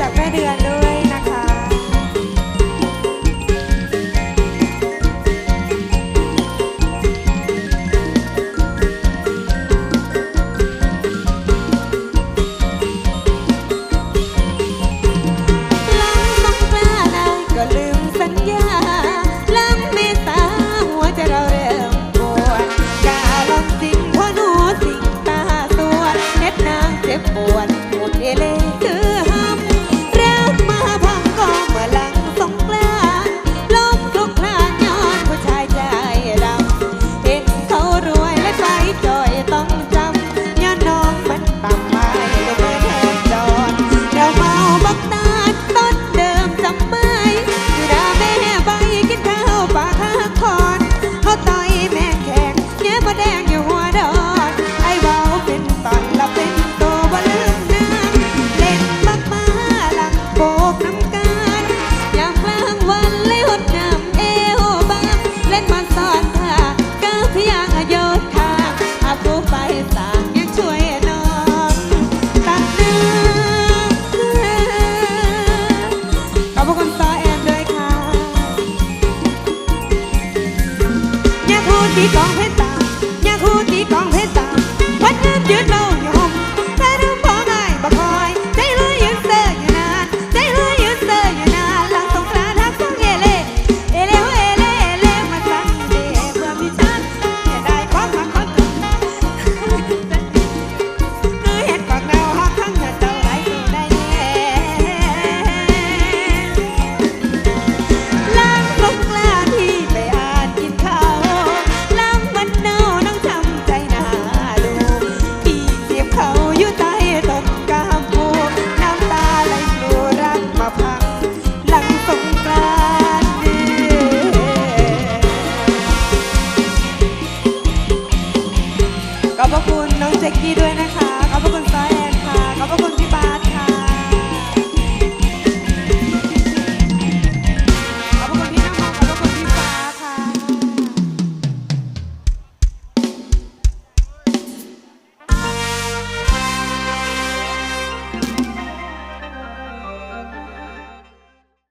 I'm Sampai dengan dua ที่กองเพชรตาอยากหูที่กองเพชรตาวันน้ำยืดเราอยู่ พี่แจ็คกี้ด้วยนะคะ